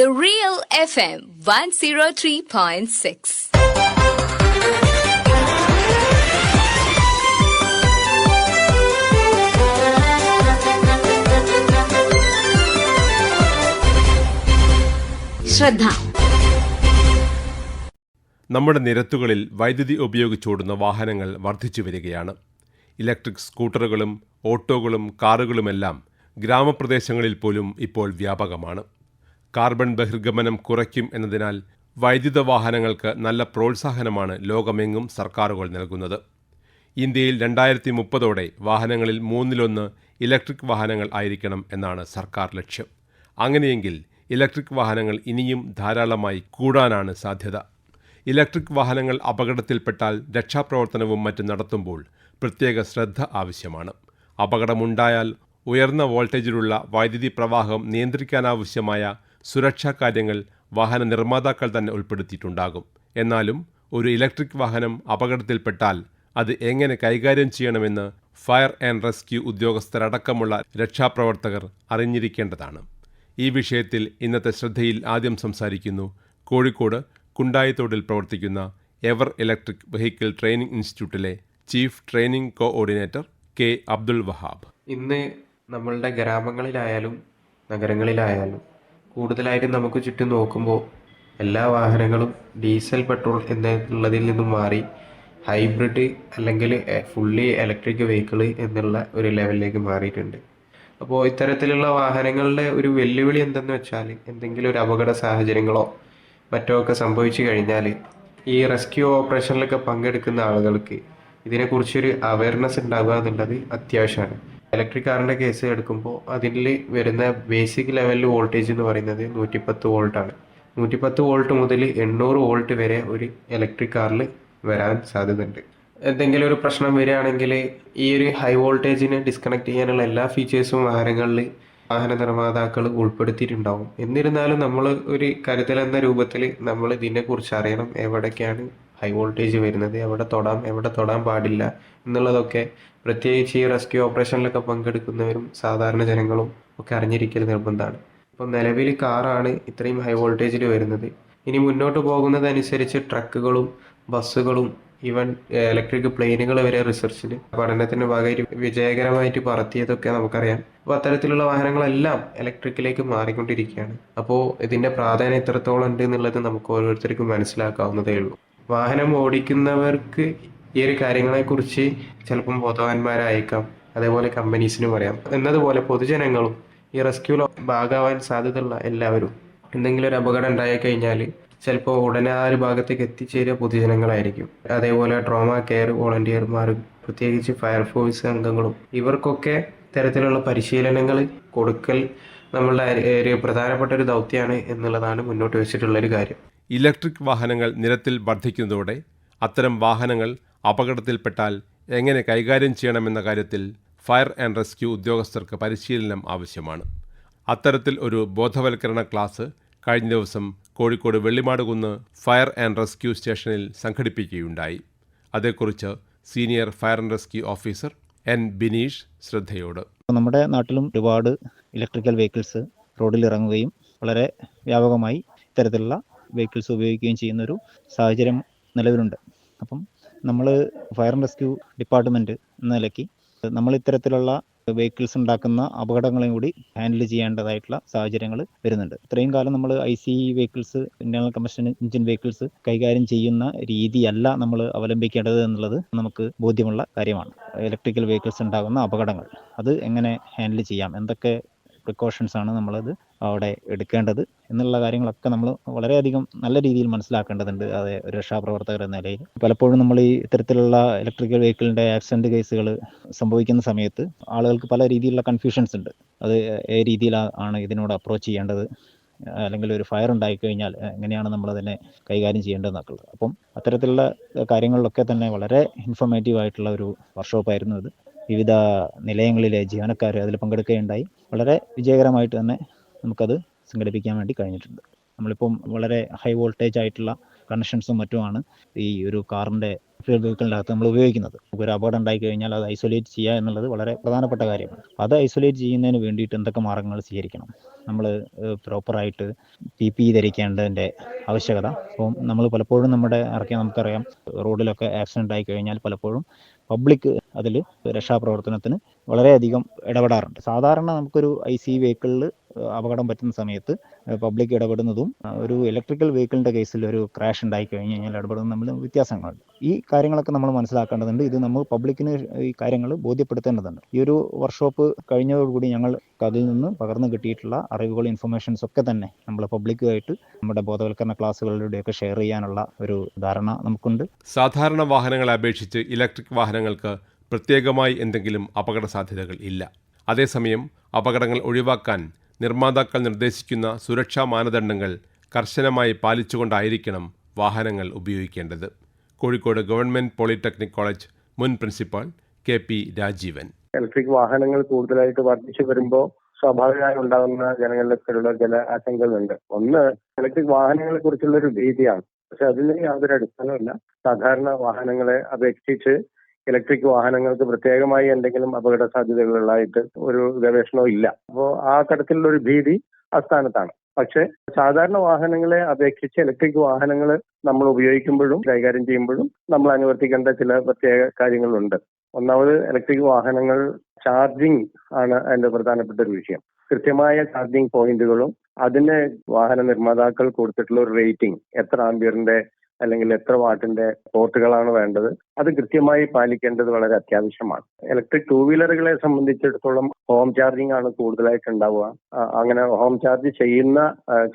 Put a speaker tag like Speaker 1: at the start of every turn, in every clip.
Speaker 1: The Real FM 103.6. ശ്രദ്ധ.
Speaker 2: നമ്മുടെ നിരത്തുകളിൽ വൈദ്യുതി ഉപയോഗിച്ചോടുന്ന വാഹനങ്ങൾ വർദ്ധിച്ചു വരികയാണ്. ഇലക്ട്രിക് സ്കൂട്ടറുകളും ഓട്ടോകളും കാറുകളുമെല്ലാം ഗ്രാമപ്രദേശങ്ങളിൽ പോലും ഇപ്പോൾ വ്യാപകമാണ്. കാർബൺ ബഹിർഗമനം കുറയ്ക്കും എന്നതിനാൽ വൈദ്യുത വാഹനങ്ങൾക്ക് നല്ല പ്രോത്സാഹനമാണ് ലോകമെങ്ങും സർക്കാരുകൾ നൽകുന്നത്. ഇന്ത്യയിൽ രണ്ടായിരത്തി മുപ്പതോടെ വാഹനങ്ങളിൽ മൂന്നിലൊന്ന് ഇലക്ട്രിക് വാഹനങ്ങൾ ആയിരിക്കണം എന്നാണ് സർക്കാർ ലക്ഷ്യം. അങ്ങനെയെങ്കിൽ ഇലക്ട്രിക് വാഹനങ്ങൾ ഇനിയും ധാരാളമായി കൂടാനാണ് സാധ്യത. ഇലക്ട്രിക് വാഹനങ്ങൾ അപകടത്തിൽപ്പെട്ടാൽ രക്ഷാപ്രവർത്തനവും മറ്റും നടത്തുമ്പോൾ പ്രത്യേക ശ്രദ്ധ ആവശ്യമാണ്. അപകടമുണ്ടായാൽ ഉയർന്ന വോൾട്ടേജിലുള്ള വൈദ്യുതി പ്രവാഹം നിയന്ത്രിക്കാനാവശ്യമായ സുരക്ഷാ കാര്യങ്ങൾ വാഹന നിർമ്മാതാക്കൾ തന്നെ ഉൾപ്പെടുത്തിയിട്ടുണ്ടാകും. എന്നാലും ഒരു ഇലക്ട്രിക് വാഹനം അപകടത്തിൽപ്പെട്ടാൽ അത് എങ്ങനെ കൈകാര്യം ചെയ്യണമെന്ന് ഫയർ ആൻഡ് റെസ്ക്യൂ ഉദ്യോഗസ്ഥരടക്കമുള്ള രക്ഷാപ്രവർത്തകർ അറിഞ്ഞിരിക്കേണ്ടതാണ്. ഈ വിഷയത്തിൽ ഇന്നത്തെ ശ്രദ്ധയിൽ ആദ്യം സംസാരിക്കുന്നു കോഴിക്കോട് കുണ്ടായിത്തോടിൽ പ്രവർത്തിക്കുന്ന എവർ ഇലക്ട്രിക് വെഹിക്കിൾ ട്രെയിനിംഗ് ഇൻസ്റ്റിറ്റ്യൂട്ടിലെ chief training coordinator K Abdul Wahab.
Speaker 3: ഇന്ന് നമ്മളുടെ ഗ്രാമങ്ങളിലായാലും നഗരങ്ങളിലായാലും കൂടുതലായിട്ടും നമുക്ക് ചുറ്റും നോക്കുമ്പോൾ എല്ലാ വാഹനങ്ങളും ഡീസൽ പെട്രോൾ എന്നുള്ളതിൽ നിന്നും മാറി ഹൈബ്രിഡ് അല്ലെങ്കിൽ ഫുള്ളി ഇലക്ട്രിക് വെഹിക്കിൾ എന്നുള്ള ഒരു ലെവലിലേക്ക് മാറിയിട്ടുണ്ട്. അപ്പോൾ ഇത്തരത്തിലുള്ള വാഹനങ്ങളുടെ ഒരു വെല്ലുവിളി എന്തെന്ന് വെച്ചാൽ എന്തെങ്കിലും ഒരു അപകട സാഹചര്യങ്ങളോ മറ്റോ ഒക്കെ സംഭവിച്ചു കഴിഞ്ഞാൽ ഈ റെസ്ക്യൂ ഓപ്പറേഷനിലൊക്കെ പങ്കെടുക്കുന്ന ആളുകൾക്ക് ഇതിനെക്കുറിച്ചൊരു അവയർനെസ് ഉണ്ടാവുക എന്നുള്ളത് അത്യാവശ്യമാണ്. ഇലക്ട്രിക് കാറിന്റെ കേസ് എടുക്കുമ്പോൾ അതിൽ വരുന്ന ബേസിക് ലെവലിൽ വോൾട്ടേജ് എന്ന് പറയുന്നത് നൂറ്റിപ്പത്ത് വോൾട്ടാണ് നൂറ്റിപ്പത്ത് വോൾട്ട് മുതൽ എണ്ണൂറ് വോൾട്ട് വരെ ഒരു ഇലക്ട്രിക് കാറിൽ വരാൻ സാധ്യതയുണ്ട്. എന്തെങ്കിലും ഒരു പ്രശ്നം വരികയാണെങ്കിൽ ഈ ഒരു ഹൈ വോൾട്ടേജിനെ ഡിസ്കണക്ട് ചെയ്യാനുള്ള എല്ലാ ഫീച്ചേഴ്സും വാഹനങ്ങളിൽ വാഹന നിർമ്മാതാക്കൾ ഉൾപ്പെടുത്തിയിട്ടുണ്ടാവും. എന്നിരുന്നാലും നമ്മൾ ഒരു കരുതൽ എന്ന രൂപത്തിൽ നമ്മൾ ഇതിനെക്കുറിച്ച് അറിയണം എവിടേക്കാണ് ഹൈ വോൾട്ടേജ് വരുന്നത്. എവിടെ തൊടാം എവിടെ തൊടാൻ പാടില്ല എന്നുള്ളതൊക്കെ പ്രത്യേകിച്ച് ഈ റെസ്ക്യൂ ഓപ്പറേഷനിലൊക്കെ പങ്കെടുക്കുന്നവരും സാധാരണ ജനങ്ങളും ഒക്കെ അറിഞ്ഞിരിക്കൽ നിർബന്ധമാണ്. ഇപ്പം നിലവിൽ കാറാണ് ഇത്രയും ഹൈ വോൾട്ടേജിൽ വരുന്നത്. ഇനി മുന്നോട്ട് പോകുന്നതനുസരിച്ച് ട്രക്കുകളും ബസ്സുകളും ഈവൻ ഇലക്ട്രിക് പ്ലെയിനുകൾ വരെ റിസർച്ചിൽ പഠനത്തിന്റെ ഭാഗമായിട്ട് വിജയകരമായിട്ട് പറത്തിയതൊക്കെ നമുക്കറിയാം. അപ്പോൾ അത്തരത്തിലുള്ള വാഹനങ്ങളെല്ലാം ഇലക്ട്രിക്കിലേക്ക് മാറിക്കൊണ്ടിരിക്കുകയാണ്. അപ്പോൾ ഇതിന്റെ പ്രാധാന്യം എത്രത്തോളം ഉണ്ട് എന്നുള്ളത് നമുക്ക് ഓരോരുത്തർക്കും മനസ്സിലാക്കാവുന്നതേ ഉള്ളൂ. വാഹനം ഓടിക്കുന്നവർക്ക് ഈ ഒരു കാര്യങ്ങളെക്കുറിച്ച് ചിലപ്പം ബോധവാന്മാരായേക്കാം. അതേപോലെ കമ്പനീസിനും അറിയാം. എന്നതുപോലെ പൊതുജനങ്ങളും ഈ റെസ്ക്യൂലോ ഭാഗമാവാൻ സാധ്യതയുള്ള എല്ലാവരും എന്തെങ്കിലും ഒരു അപകടം ഉണ്ടായി കഴിഞ്ഞാൽ ചിലപ്പോൾ ഉടനെ ആ ഒരു ഭാഗത്തേക്ക് എത്തിച്ചേരുക പൊതുജനങ്ങളായിരിക്കും. അതേപോലെ ട്രോമ കെയർ വോളണ്ടിയർമാരും പ്രത്യേകിച്ച് ഫയർഫോഴ്സ് അംഗങ്ങളും ഇവർക്കൊക്കെ തരത്തിലുള്ള പരിശീലനങ്ങൾ കൊടുക്കൽ നമ്മളുടെ ഒരു പ്രധാനപ്പെട്ട ഒരു ദൗത്യമാണ് എന്നുള്ളതാണ് മുന്നോട്ട് വെച്ചിട്ടുള്ള ഒരു കാര്യം.
Speaker 2: ഇലക്ട്രിക് വാഹനങ്ങൾ നിരത്തിൽ വർദ്ധിക്കുന്നതോടെ അത്തരം വാഹനങ്ങൾ അപകടത്തിൽപ്പെട്ടാൽ എങ്ങനെ കൈകാര്യം ചെയ്യണമെന്ന കാര്യത്തിൽ ഫയർ ആൻഡ് റെസ്ക്യൂ ഉദ്യോഗസ്ഥർക്ക് പരിശീലനം ആവശ്യമാണ്. അത്തരത്തിൽ ഒരു ബോധവൽക്കരണ ക്ലാസ് കഴിഞ്ഞ ദിവസം Kozhikode Vellimadukunnu fire and rescue സ്റ്റേഷനിൽ സംഘടിപ്പിക്കുകയുണ്ടായി. അതേക്കുറിച്ച് senior fire and rescue officer N Bineesh ശ്രദ്ധയോട്.
Speaker 4: നമ്മുടെ നാട്ടിലും ഒരുപാട് ഇലക്ട്രിക്കൽ വെഹിക്കിൾസ് റോഡിൽ ഇറങ്ങുകയും വളരെ വ്യാപകമായി ഇത്തരത്തിലുള്ള വെഹിക്കിൾസ് ഉപയോഗിക്കുകയും ചെയ്യുന്ന ഒരു സാഹചര്യം നിലവിലുണ്ട്. അപ്പം നമ്മൾ ഫയർ ആൻഡ് റെസ്ക്യൂ ഡിപ്പാർട്ട്മെന്റ് എന്ന നിലയ്ക്ക് നമ്മൾ ഇത്തരത്തിലുള്ള വെഹിക്കിൾസ് ഉണ്ടാക്കുന്ന അപകടങ്ങളെയും കൂടി ഹാൻഡിൽ ചെയ്യേണ്ടതായിട്ടുള്ള സാഹചര്യങ്ങൾ വരുന്നുണ്ട്. ഇത്രയും കാലം നമ്മൾ I C vehicles internal combustion engine vehicles കൈകാര്യം ചെയ്യുന്ന രീതിയല്ല നമ്മൾ അവലംബിക്കേണ്ടത് എന്നുള്ളത് നമുക്ക് ബോധ്യമുള്ള കാര്യമാണ്. ഇലക്ട്രിക്കൽ വെഹിക്കിൾസ് ഉണ്ടാകുന്ന അപകടങ്ങൾ. അത് എങ്ങനെ ഹാൻഡിൽ ചെയ്യാം? എന്തൊക്കെ പ്രിക്കോഷൻസ് ആണ് നമ്മളത് അവിടെ എടുക്കേണ്ടത് എന്നുള്ള കാര്യങ്ങളൊക്കെ നമ്മൾ വളരെയധികം നല്ല രീതിയിൽ മനസ്സിലാക്കേണ്ടതുണ്ട്. അത് ഒരു രക്ഷാപ്രവർത്തകർ എന്ന നിലയിൽ. പലപ്പോഴും നമ്മൾ ഈ ഇത്തരത്തിലുള്ള ഇലക്ട്രിക്കൽ വെഹിക്കിളിന്റെ ആക്സിഡന്റ് കേസുകൾ സംഭവിക്കുന്ന സമയത്ത് ആളുകൾക്ക് പല രീതിയിലുള്ള കൺഫ്യൂഷൻസ് ഉണ്ട്. അത് ഏ രീതിയിലാണ് ഇതിനോട് അപ്രോച്ച് ചെയ്യേണ്ടത്. അല്ലെങ്കിൽ ഒരു ഫയർ ഉണ്ടായിക്കഴിഞ്ഞാൽ എങ്ങനെയാണ് നമ്മൾ അതിനെ കൈകാര്യം ചെയ്യേണ്ടതെന്നൊക്കെ ഉള്ളത്. അപ്പം അത്തരത്തിലുള്ള കാര്യങ്ങളിലൊക്കെ തന്നെ വളരെ ഇൻഫോർമേറ്റീവ് ആയിട്ടുള്ള ഒരു വർക്ക്ഷോപ്പായിരുന്നു ഇത് വിവിധ നിലയങ്ങളിലെ ജീവനക്കാർ അതിൽ പങ്കെടുക്കുകയുണ്ടായി. വളരെ വിജയകരമായിട്ട് തന്നെ നമുക്കത് സംഘടിപ്പിക്കാൻ വേണ്ടി കഴിഞ്ഞിട്ടുണ്ട്. നമ്മളിപ്പം വളരെ ഹൈ വോൾട്ടേജ് ആയിട്ടുള്ള കണക്ഷൻസും മറ്റുമാണ് ഈ ഒരു കാറിന്റെ വെഹിക്കിളിനകത്ത് നമ്മൾ ഉപയോഗിക്കുന്നത്. ഒരു അപകടം ഉണ്ടായി കഴിഞ്ഞാൽ അത് ഐസൊലേറ്റ് ചെയ്യുക എന്നുള്ളത് വളരെ പ്രധാനപ്പെട്ട കാര്യമാണ്. അത് ഐസൊലേറ്റ് ചെയ്യുന്നതിന് വേണ്ടിയിട്ട് എന്തൊക്കെ മാർഗങ്ങൾ സ്വീകരിക്കണം? നമ്മൾ പ്രോപ്പറായിട്ട് പി പി ധരിക്കേണ്ടതിന്റെ ആവശ്യകത. അപ്പം നമ്മൾ പലപ്പോഴും നമ്മുടെ ഇറക്കിയാൽ നമുക്കറിയാം റോഡിലൊക്കെ ആക്സിഡന്റ് ആയി കഴിഞ്ഞാൽ പലപ്പോഴും പബ്ലിക് അതിൽ രക്ഷാപ്രവർത്തനത്തിന് വളരെയധികം ഇടപെടാറുണ്ട്. സാധാരണ നമുക്കൊരു ഐ സി വെഹിക്കിളിൽ അപകടം പറ്റുന്ന സമയത്ത് പബ്ലിക് ഇടപെടുന്നതും ഒരു ഇലക്ട്രിക്കൽ വെഹിക്കിളിന്റെ കേസിൽ ഒരു ക്രാഷ് ഉണ്ടായി കഴിഞ്ഞ് കഴിഞ്ഞാൽ ഇടപെടുന്നതും തമ്മിൽ വ്യത്യാസങ്ങളുണ്ട്. ഈ കാര്യങ്ങളൊക്കെ നമ്മൾ മനസ്സിലാക്കേണ്ടതുണ്ട്. ഇത് നമ്മൾ പബ്ലിക്കിന് ഈ കാര്യങ്ങൾ ബോധ്യപ്പെടുത്തേണ്ടതുണ്ട്. ഈ ഒരു വർക്ക്ഷോപ്പ് കഴിഞ്ഞതോടുകൂടി ഞങ്ങൾ അതിൽ നിന്ന് പകർന്നു കിട്ടിയിട്ടുള്ള അറിവുകൾ ഇൻഫർമേഷൻസ് ഒക്കെ തന്നെ നമ്മൾ പബ്ലിക്കുമായിട്ട് നമ്മുടെ ബോധവൽക്കരണ ക്ലാസ്സുകളിലൂടെയൊക്കെ ഷെയർ ചെയ്യാനുള്ള ഒരു ധാരണ നമുക്കുണ്ട്.
Speaker 2: സാധാരണ വാഹനങ്ങളെ അപേക്ഷിച്ച് ഇലക്ട്രിക് വാഹനങ്ങൾക്ക് പ്രത്യേകമായി എന്തെങ്കിലും അപകട സാധ്യതകൾ ഇല്ല. അതേസമയം അപകടങ്ങൾ ഒഴിവാക്കാൻ നിർമ്മാതാക്കൾ നിർദ്ദേശിക്കുന്ന സുരക്ഷാ മാനദണ്ഡങ്ങൾ കർശനമായി പാലിച്ചുകൊണ്ടായിരിക്കണം വാഹനങ്ങൾ ഉപയോഗിക്കേണ്ടത്. കോഴിക്കോട് ഗവൺമെന്റ് പോളിടെക്നിക് കോളേജ് മുൻ principal K P Rajeevan.
Speaker 1: Electric വാഹനങ്ങൾ കൂടുതലായിട്ട് വർദ്ധിച്ചു വരുമ്പോൾ സ്വാഭാവികമായി ഉണ്ടാകുന്ന ജനങ്ങളിലേക്കുള്ള ചില ആശങ്കകളുണ്ട്. ഒന്ന് ഇലക്ട്രിക് വാഹനങ്ങളെ കുറിച്ചുള്ള ഒരു ഭീതിയാണ് പക്ഷെ അതിന് യാതൊരു അടിസ്ഥാനമില്ല സാധാരണ വാഹനങ്ങളെ അപേക്ഷിച്ച് ഇലക്ട്രിക് വാഹനങ്ങൾക്ക് പ്രത്യേകമായി എന്തെങ്കിലും അപകട സാധ്യതകളുള്ളതായിട്ട് ഒരു ഗവേഷണവും ഇല്ല. അപ്പോൾ ആ തരത്തിലുള്ള ഒരു ഭീതി അസ്ഥാനത്താണ് പക്ഷേ സാധാരണ വാഹനങ്ങളെ അപേക്ഷിച്ച് ഇലക്ട്രിക് വാഹനങ്ങൾ നമ്മൾ ഉപയോഗിക്കുമ്പോഴും കൈകാര്യം ചെയ്യുമ്പോഴും നമ്മൾ അനുവർത്തിക്കേണ്ട ചില പ്രത്യേക കാര്യങ്ങളുണ്ട്. ഒന്നാമത് ഇലക്ട്രിക് വാഹനങ്ങൾ ചാർജിങ് ആണ് അതിന്റെ പ്രധാനപ്പെട്ട ഒരു വിഷയം. കൃത്യമായ ചാർജിങ് പോയിന്റുകളും അതിന് വാഹന നിർമ്മാതാക്കൾ കൊടുത്തിട്ടുള്ള ഒരു റേറ്റിംഗ് എത്ര ആംബിയറിന്റെ അല്ലെങ്കിൽ എത്ര വാട്ടിന്റെ പോർട്ടുകളാണ് വേണ്ടത് അത് കൃത്യമായി പാലിക്കേണ്ടത് വളരെ അത്യാവശ്യമാണ്. ഇലക്ട്രിക് ടൂ വീലറുകളെ സംബന്ധിച്ചിടത്തോളം ഹോം ചാർജിംഗ് ആണ് കൂടുതലായിട്ട് ഉണ്ടാവുക. അങ്ങനെ ഹോം ചാർജ് ചെയ്യുന്ന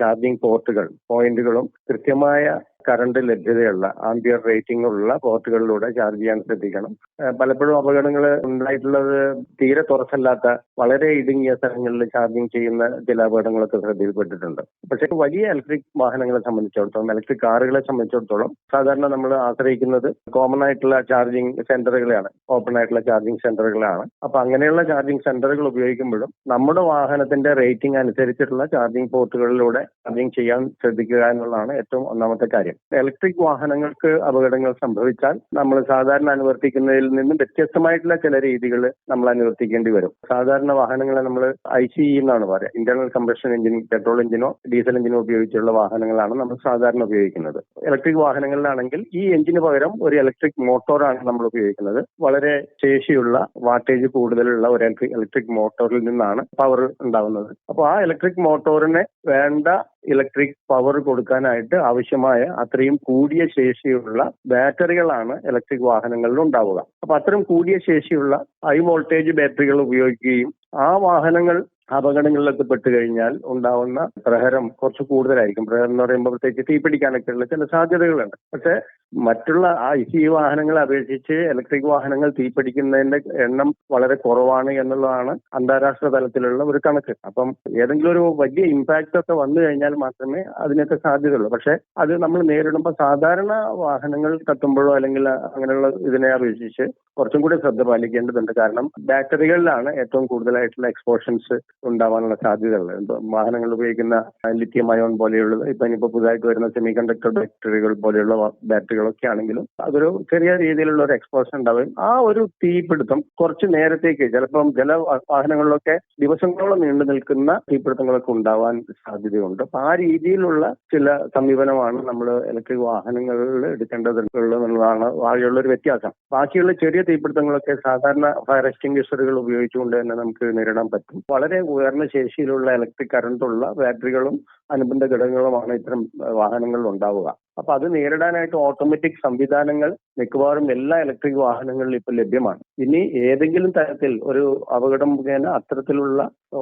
Speaker 1: ചാർജിംഗ് പോർട്ടുകൾ പോയിന്റുകളും കൃത്യമായ കറണ്ട് ലഭ്യതയുള്ള ആംബിയർ റേറ്റിംഗ് ഉള്ള പോർട്ടുകളിലൂടെ ചാർജ് ചെയ്യാൻ ശ്രദ്ധിക്കണം. പലപ്പോഴും അപകടങ്ങൾ ഉണ്ടായിട്ടുള്ളത് തീരെ തുറസല്ലാത്ത വളരെ ഇടുങ്ങിയ സ്ഥലങ്ങളിൽ ചാർജിങ് ചെയ്യുന്ന ചില അപകടങ്ങളൊക്കെ ശ്രദ്ധയിൽപ്പെട്ടിട്ടുണ്ട്. പക്ഷേ വലിയ ഇലക്ട്രിക് വാഹനങ്ങളെ സംബന്ധിച്ചിടത്തോളം ഇലക്ട്രിക് കാറുകളെ സംബന്ധിച്ചിടത്തോളം സാധാരണ നമ്മൾ ആശ്രയിക്കുന്നത് കോമൺ ആയിട്ടുള്ള ചാർജിങ് സെന്ററുകളെയാണ് ഓപ്പൺ ആയിട്ടുള്ള ചാർജിങ് സെന്ററുകളാണ് അപ്പൊ അങ്ങനെയുള്ള ചാർജിങ് സെന്ററുകൾ ഉപയോഗിക്കുമ്പോഴും നമ്മുടെ വാഹനത്തിന്റെ റേറ്റിംഗ് അനുസരിച്ചിട്ടുള്ള ചാർജിങ് പോർട്ടുകളിലൂടെ ചാർജിങ് ചെയ്യാൻ ശ്രദ്ധിക്കുക എന്നുള്ളതാണ് ഏറ്റവും ഒന്നാമത്തെ കാര്യം. ഇലക്ട്രിക് വാഹനങ്ങൾക്ക് അപകടങ്ങൾ സംഭവിച്ചാൽ നമ്മൾ സാധാരണ അനുവർത്തിക്കുന്നതിൽ നിന്നും വ്യത്യസ്തമായിട്ടുള്ള ചില രീതികൾ നമ്മൾ അനുവർത്തിക്കേണ്ടി വരും. സാധാരണ വാഹനങ്ങളെ നമ്മൾ ഐ സി എന്നാണ് പറയുക. ഇന്റേണൽ കമ്പഷൻ എഞ്ചിൻ പെട്രോൾ എഞ്ചിനോ ഡീസൽ എഞ്ചിനോ ഉപയോഗിച്ചുള്ള വാഹനങ്ങളാണ് നമ്മൾ സാധാരണ ഉപയോഗിക്കുന്നത്. ഇലക്ട്രിക് വാഹനങ്ങളിലാണെങ്കിൽ ഈ എഞ്ചിന് പകരം ഒരു ഇലക്ട്രിക് മോട്ടോറാണ് നമ്മൾ ഉപയോഗിക്കുന്നത്. വളരെ ശേഷിയുള്ള വാട്ടേജ് കൂടുതലുള്ള ഒരു ഇലക്ട്രിക് മോട്ടോറിൽ നിന്നാണ് പവർ ഉണ്ടാവുന്നത്. അപ്പോൾ ആ ഇലക്ട്രിക് മോട്ടോറിന് വേണ്ട ഇലക്ട്രിക് പവർ കൊടുക്കാനായിട്ട് ആവശ്യമായ അത്രയും കൂടിയ ശേഷിയുള്ള ബാറ്ററികളാണ് ഇലക്ട്രിക് വാഹനങ്ങളിൽ ഉണ്ടാവുക. അപ്പൊ അത്തരം കൂടിയ ശേഷിയുള്ള ഹൈ വോൾട്ടേജ് ബാറ്ററികൾ ഉപയോഗിക്കുകയും ആ വാഹനങ്ങൾ അപകടങ്ങളിലൊക്കെ പെട്ട് കഴിഞ്ഞാൽ ഉണ്ടാവുന്ന പ്രഹരം കുറച്ച് കൂടുതലായിരിക്കും. പ്രഹരം എന്ന് പറയുമ്പോൾ പ്രത്യേകിച്ച് തീപിടിക്കാനൊക്കെ ഉള്ള ചില സാധ്യതകളുണ്ട്. പക്ഷെ മറ്റുള്ള ആ ഇ വാഹനങ്ങളെ അപേക്ഷിച്ച് ഇലക്ട്രിക് വാഹനങ്ങൾ തീപിടിക്കുന്നതിന്റെ എണ്ണം വളരെ കുറവാണ് എന്നുള്ളതാണ് അന്താരാഷ്ട്ര തലത്തിലുള്ള ഒരു കണക്ക്. അപ്പം ഏതെങ്കിലും ഒരു വലിയ ഇമ്പാക്റ്റ് ഒക്കെ വന്നു കഴിഞ്ഞാൽ മാത്രമേ അതിനൊക്കെ സാധ്യതയുള്ളൂ. പക്ഷെ അത് നമ്മൾ നേരിടുമ്പോൾ സാധാരണ വാഹനങ്ങൾ കത്തുമ്പോഴോ അല്ലെങ്കിൽ അങ്ങനെയുള്ള ഇതിനെ അപേക്ഷിച്ച് കുറച്ചും കൂടി ശ്രദ്ധ പാലിക്കേണ്ടതുണ്ട്. കാരണം ബാറ്ററികളിലാണ് ഏറ്റവും കൂടുതലായിട്ടുള്ള എക്സ്പോഷൻസ് ഉണ്ടാവാനുള്ള സാധ്യതകൾ വാഹനങ്ങൾ ഉപയോഗിക്കുന്ന ലിത്യം അയോൺ പോലെയുള്ള ഇപ്പൊ ഇനിയിപ്പോ പുതുതായിട്ട് വരുന്ന സെമി കണ്ടക്ടർ ബാറ്ററികൾ പോലെയുള്ള ബാറ്ററികളൊക്കെ ആണെങ്കിലും അതൊരു ചെറിയ രീതിയിലുള്ള ഒരു എക്സ്പോഷർ ഉണ്ടാവുകയും ആ ഒരു തീപിടുത്തം കുറച്ച് നേരത്തേക്ക് ചിലപ്പം ചില വാഹനങ്ങളിലൊക്കെ ദിവസങ്ങളോളം നീണ്ടു നിൽക്കുന്ന തീപിടുത്തങ്ങളൊക്കെ ഉണ്ടാവാൻ സാധ്യതയുണ്ട്. അപ്പൊ ആ രീതിയിലുള്ള ചില സമീപനമാണ് നമ്മൾ ഇലക്ട്രിക് വാഹനങ്ങളിൽ എടുക്കേണ്ടതുള്ളത് എന്നുള്ളതാണ് ആകെയുള്ള ഒരു വ്യത്യാസം. ബാക്കിയുള്ള ചെറിയ തീപിടുത്തങ്ങളൊക്കെ സാധാരണ ഫയർ എക്സ്റ്റിംഗ്വിഷറുകൾ ഉപയോഗിച്ചുകൊണ്ട് തന്നെ നമുക്ക് നേരിടാൻ പറ്റും. വളരെ ഉയർന്ന ശേഷിയിലുള്ള ഇലക്ട്രിക് കറണ്ടുള്ള ബാറ്ററികളും അനുബന്ധ ഘടകങ്ങളുമാണ് ഇത്തരം വാഹനങ്ങളിൽ ഉണ്ടാവുക അപ്പൊ അത് നേരിടാനായിട്ട് ഓട്ടോമാറ്റിക് സംവിധാനങ്ങൾ മിക്കവാറും എല്ലാ ഇലക്ട്രിക് വാഹനങ്ങളിലും ഇപ്പൊ ലഭ്യമാണ്. ഇനി ഏതെങ്കിലും തരത്തിൽ ഒരു അപകടം മുഖേന അത്തരത്തിലുള്ള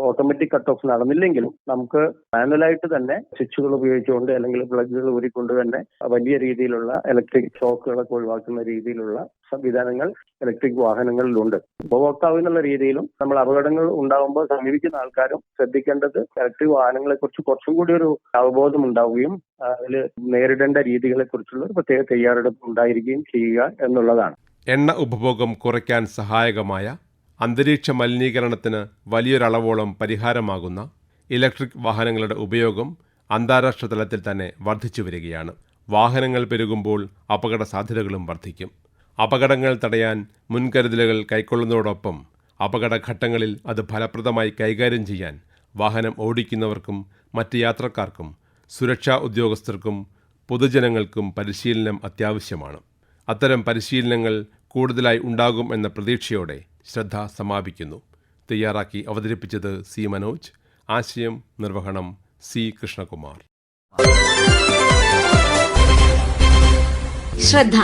Speaker 1: ഓട്ടോമാറ്റിക് കട്ട് ഓഫ് നടന്നില്ലെങ്കിലും നമുക്ക് മാനുവലായിട്ട് തന്നെ സ്വിച്ചുകൾ ഉപയോഗിച്ചുകൊണ്ട് അല്ലെങ്കിൽ പ്ലഗുകൾ ഊരിക്കൊണ്ട് തന്നെ വലിയ രീതിയിലുള്ള ഇലക്ട്രിക് ഷോക്കുകളൊക്കെ ഒഴിവാക്കുന്ന രീതിയിലുള്ള സംവിധാനങ്ങൾ ഇലക്ട്രിക് വാഹനങ്ങളിലുണ്ട്. ഉപഭോക്താവ് എന്നുള്ള രീതിയിലും നമ്മൾ അപകടങ്ങൾ ഉണ്ടാകുമ്പോൾ സമീപിക്കുന്ന ആൾക്കാരും ശ്രദ്ധിക്കേണ്ടത് ഇലക്ട്രിക് വാഹനങ്ങളെ കുറിച്ച് കുറച്ചും കൂടി ഒരു അവബോധം ഉണ്ടാവുകയും അതിൽ നേരിടേണ്ട രീതികളെ കുറിച്ചുള്ള ഒരു പ്രത്യേക തയ്യാറെടുപ്പ് ഉണ്ടായിരിക്കുകയും ചെയ്യുക എന്നുള്ളതാണ്.
Speaker 2: എണ്ണ ഉപഭോഗം കുറയ്ക്കാൻ സഹായകമായ അന്തരീക്ഷ മലിനീകരണത്തിന് വലിയൊരളവോളം പരിഹാരമാകുന്ന ഇലക്ട്രിക് വാഹനങ്ങളുടെ ഉപയോഗം അന്താരാഷ്ട്ര തലത്തിൽ തന്നെ വർദ്ധിച്ചു വരികയാണ്. വാഹനങ്ങൾ പെരുകുമ്പോൾ അപകട സാധ്യതകളും വർദ്ധിക്കും. അപകടങ്ങൾ തടയാൻ മുൻകരുതലുകൾ കൈക്കൊള്ളുന്നതോടൊപ്പം അപകടഘട്ടങ്ങളിൽ അത് ഫലപ്രദമായി കൈകാര്യം ചെയ്യാൻ വാഹനം ഓടിക്കുന്നവർക്കും മറ്റ് യാത്രക്കാർക്കും സുരക്ഷാ ഉദ്യോഗസ്ഥർക്കും പൊതുജനങ്ങൾക്കും പരിശീലനം അത്യാവശ്യമാണ്. അത്തരം പരിശീലനങ്ങൾ കൂടുതലായി ഉണ്ടാകും എന്ന പ്രതീക്ഷയോടെ ശ്രദ്ധ സമാപിക്കുന്നു. തയ്യാറാക്കി അവതരിപ്പിച്ചത് സി മനോജ്. ആശയം നിർവഹണം സി കൃഷ്ണകുമാർ.
Speaker 5: ശ്രദ്ധ.